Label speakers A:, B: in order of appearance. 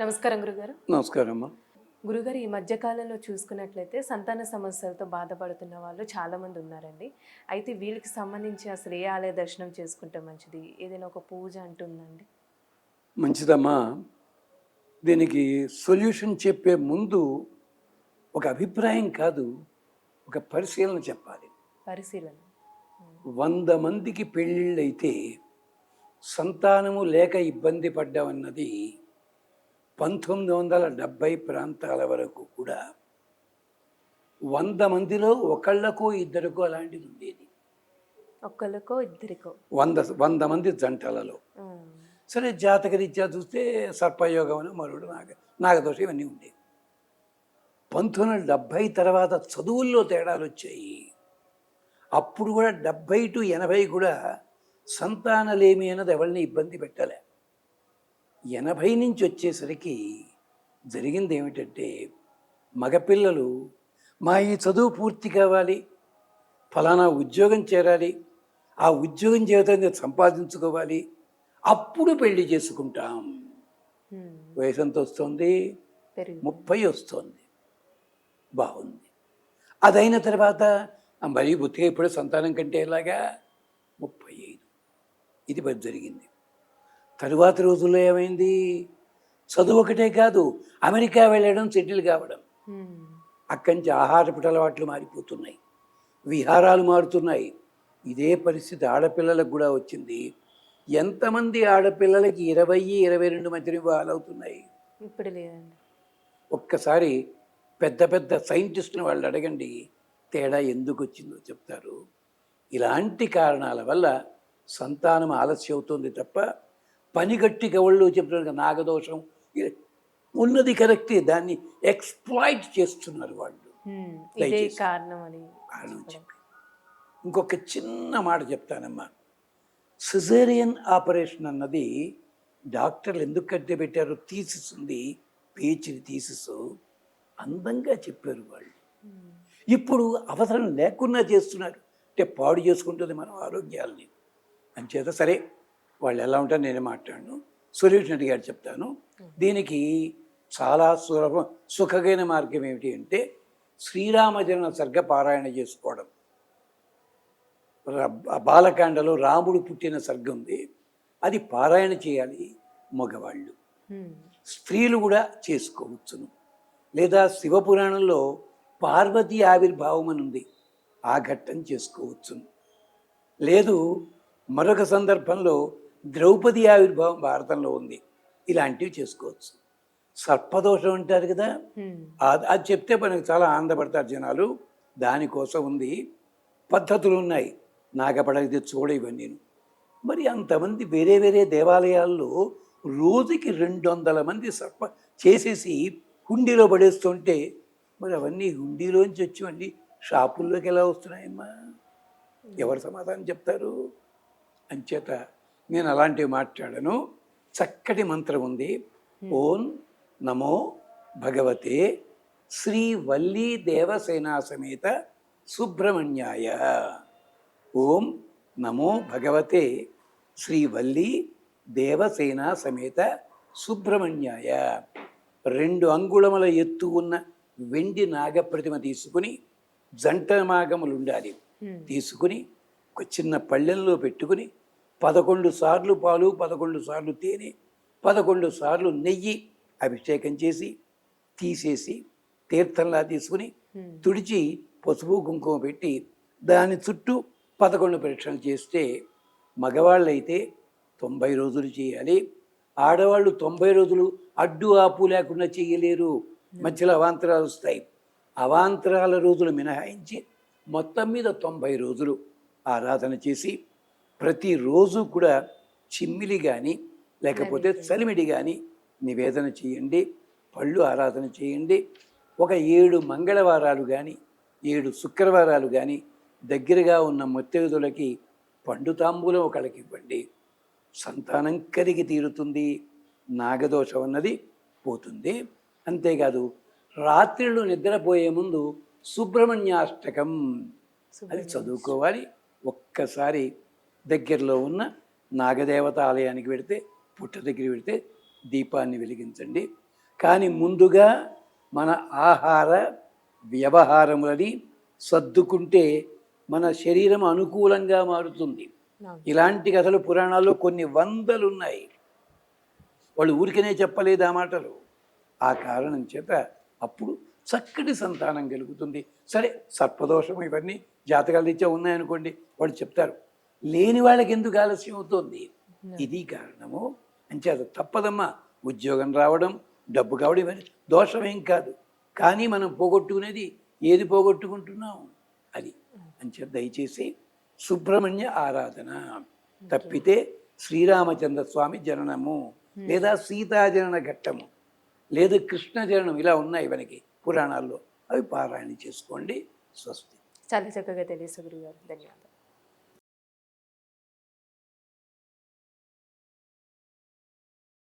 A: నమస్కారం గురుగారు.
B: నమస్కారం అమ్మా
A: గురుగారు ఈ మధ్యకాలంలో చూసుకున్నట్లయితే సంతాన సమస్యలతో బాధపడుతున్న వాళ్ళు చాలా మంది ఉన్నారండి. అయితే వీళ్ళకి సంబంధించి అసలు ఏ ఆలయ దర్శనం చేసుకుంటే మంచిది. ఏదైనా ఒక పూజ అంటుందండి?
B: మంచిదమ్మా. దీనికి సొల్యూషన్ చెప్పే ముందు ఒక అభిప్రాయం కాదు ఒక పరిశీలన చెప్పాలి.
A: పరిశీలన.
B: వంద మందికి పెళ్ళిళ్ళైతే సంతానము లేక ఇబ్బంది పడ్డామన్నది పంతొమ్మిది వందల డెబ్భై ప్రాంతాల వరకు కూడా వంద మందిలో ఒకళ్ళకో ఇద్దరికో అలాంటిది ఉండేది.
A: ఒక్కరికో ఇద్దరికో.
B: వంద వంద మంది జంటలలో. సరే జాతకరీత్యా చూస్తే సర్పయోగం అని మరుడు నాగ నాగదోషం ఇవన్నీ ఉండేవి. పంతొమ్మిది వందల డెబ్భై తర్వాత చదువుల్లో తేడాలు వచ్చాయి. అప్పుడు కూడా డెబ్భై టు ఎనభై కూడా సంతానలేమి అన్నది ఎవరిని ఇబ్బంది పెట్టలే. ఎనభై నుంచి వచ్చేసరికి జరిగింది ఏమిటంటే మగపిల్లలు మా ఈ చదువు పూర్తి కావాలి ఫలానా ఉద్యోగం చేరాలి ఆ ఉద్యోగం చేత సంపాదించుకోవాలి అప్పుడు పెళ్ళి చేసుకుంటాం. వయసు ఎంత వస్తుంది? ముప్పై వస్తుంది. బాగుంది. అదైన తర్వాత మరీ బుద్ధిగా ఇప్పుడు సంతానం కంటే ఎలాగా? ముప్పై ఐదు. ఇది జరిగింది. తరువాత రోజుల్లో ఏమైంది? చదువు ఒకటే కాదు అమెరికా వెళ్ళడం సెటిల్ కావడం. అక్కడి నుంచి ఆహారపు అలవాట్లు మారిపోతున్నాయి. విహారాలు మారుతున్నాయి. ఇదే పరిస్థితి ఆడపిల్లలకు కూడా వచ్చింది. ఎంతమంది ఆడపిల్లలకి ఇరవై ఇరవై రెండు మధ్య వివాహాలు అవుతున్నాయి?
A: ఇప్పుడు లేదండి.
B: ఒక్కసారి పెద్ద పెద్ద సైంటిస్టులు వాళ్ళు అడగండి తేడా ఎందుకు వచ్చిందో చెప్తారు. ఇలాంటి కారణాల వల్ల సంతానం ఆలస్యం అవుతుంది తప్ప పనిగట్టి గవళ్ళు చెప్తున్నారు నాగదోషం. ఉన్నది కరెక్టే దాన్ని ఎక్స్ప్లాయిట్ చేస్తున్నారు వాళ్ళు.
A: కారణం
B: చెప్పి. ఇంకొక చిన్న మాట చెప్తానమ్మా. సిజేరియన్ ఆపరేషన్ అన్నది డాక్టర్లు ఎందుకు కట్టి పెట్టారు థీసిస్ ఉంది పిహెచ్డి థీసిస్ అందంగా చెప్పారు వాళ్ళు. ఇప్పుడు అవసరం లేకుండా చేస్తున్నారు. అంటే పాడు చేసుకుంటుంది మనం ఆరోగ్యాల్ని. అంచేత సరే వాళ్ళు ఎలా ఉంటారో నేనే మాట్లాడను. సొల్యూషన్ అడిగాడు చెప్తాను. దీనికి చాలా సులభం సుఖమైన మార్గం ఏమిటి అంటే శ్రీరామజన సర్గ పారాయణ చేసుకోవడం. బాలకాండలో రాముడు పుట్టిన సర్గ ఉంది అది పారాయణ చేయాలి మగవాళ్ళు. స్త్రీలు కూడా చేసుకోవచ్చును. లేదా శివపురాణంలో పార్వతీ ఆవిర్భావం అని ఉంది. ఆ ఘట్టం చేసుకోవచ్చును. లేదు మరొక సందర్భంలో ద్రౌపది ఆవిర్భావం భారతంలో ఉంది. ఇలాంటివి చేసుకోవచ్చు. సర్పదోషం అంటారు కదా. అది చెప్తే మనకు చాలా ఆనందపడతారు జనాలు. దానికోసం ఉంది. పద్ధతులు ఉన్నాయి. నాగపడక తెచ్చుకోవడం ఇవన్నీ. మరి అంతమంది వేరే వేరే దేవాలయాల్లో రోజుకి రెండు వందల మంది సర్ప చేసేసి హుండీలో పడేస్తుంటే మరి అవన్నీ హుండీలోంచి వచ్చి షాపుల్లోకి ఎలా వస్తున్నాయమ్మా? ఎవరు సమాధానం చెప్తారు? అంచేత నేను అలాంటివి మాట్లాడను. చక్కటి మంత్రం ఉంది. ఓం నమో భగవతే శ్రీ వల్లీ దేవసేనా సమేత సుబ్రహ్మణ్యాయ. ఓం నమో భగవతే శ్రీ వల్లీ దేవసేన సమేత సుబ్రహ్మణ్యాయ. రెండు అంగుళముల ఎత్తు ఉన్న వెండి నాగప్రతిమ తీసుకుని జంట నాగములు ఉండాలి. తీసుకుని ఒక చిన్న పళ్ళెంలో పెట్టుకుని పదకొండు సార్లు పాలు పదకొండు సార్లు తేనె పదకొండు సార్లు నెయ్యి అభిషేకం చేసి తీసేసి తీర్థంలా తీసుకుని. తుడిచి పసుపు కుంకుమ పెట్టి దాని చుట్టూ పదకొండు పరీక్షలు చేస్తే మగవాళ్ళైతే తొంభై రోజులు చేయాలి. ఆడవాళ్ళు తొంభై రోజులు అడ్డు ఆపు లేకుండా చేయలేరు. మధ్యలో అవాంతరాలు వస్తాయి. అవాంతరాల రోజులు మినహాయించి మొత్తం మీద తొంభై రోజులు ఆరాధన చేసి ప్రతిరోజు కూడా చిమ్మిలి కానీ లేకపోతే చలిమిడి కానీ నివేదన చేయండి పళ్ళు ఆరాధన చేయండి. ఒక ఏడు మంగళవారాలు కానీ ఏడు శుక్రవారాలు కానీ దగ్గరగా ఉన్న ముత్తైదులకి పండు తాంబూలం ఒకళ్ళకి ఇవ్వండి. సంతానం కలిగి తీరుతుంది నాగదోషం అన్నది పోతుంది. అంతేకాదు రాత్రిళ్ళు నిద్రపోయే ముందు సుబ్రహ్మణ్యాష్టకం. అది చదువుకోవాలి ఒక్కసారి దగ్గరలో ఉన్న నాగదేవత ఆలయానికి వెడితే పుట్ట దగ్గర పెడితే దీపాన్ని వెలిగించండి. కానీ ముందుగా మన ఆహార వ్యవహారములని సర్దుకుంటే మన శరీరం అనుకూలంగా మారుతుంది. ఇలాంటి కథలు పురాణాల్లో కొన్ని వందలు ఉన్నాయి వాళ్ళు ఊరికనే చెప్పలేదు ఆ మాటలు. ఆ కారణం చేత అప్పుడు చక్కటి సంతానం కలుగుతుంది. సరే సర్పదోషం ఇవన్నీ జాతకాలు ఇచ్చా ఉన్నాయనుకోండి వాళ్ళు చెప్తారు. లేని వాళ్ళకి ఎందుకు ఆలస్యం అవుతుంది? ఇది కారణము. అంచేత తప్పదమ్మా. ఉద్యోగం రావడం డబ్బు కావడం ఇవన్నీ దోషమేం కాదు. కానీ మనం పోగొట్టుకునేది ఏది పోగొట్టుకుంటున్నాం? అది. అంచేత దయచేసి సుబ్రహ్మణ్య ఆరాధన. తప్పితే శ్రీరామచంద్ర స్వామి జననము. లేదా సీతా జనన ఘట్టము. లేదా కృష్ణ జననం ఇలా ఉన్నాయి మనకి పురాణాల్లో. అవి పారాయణ చేసుకోండి. స్వస్తి.
A: చాలా చక్కగా తెలియదు గురుగారు ధన్యవాదాలు.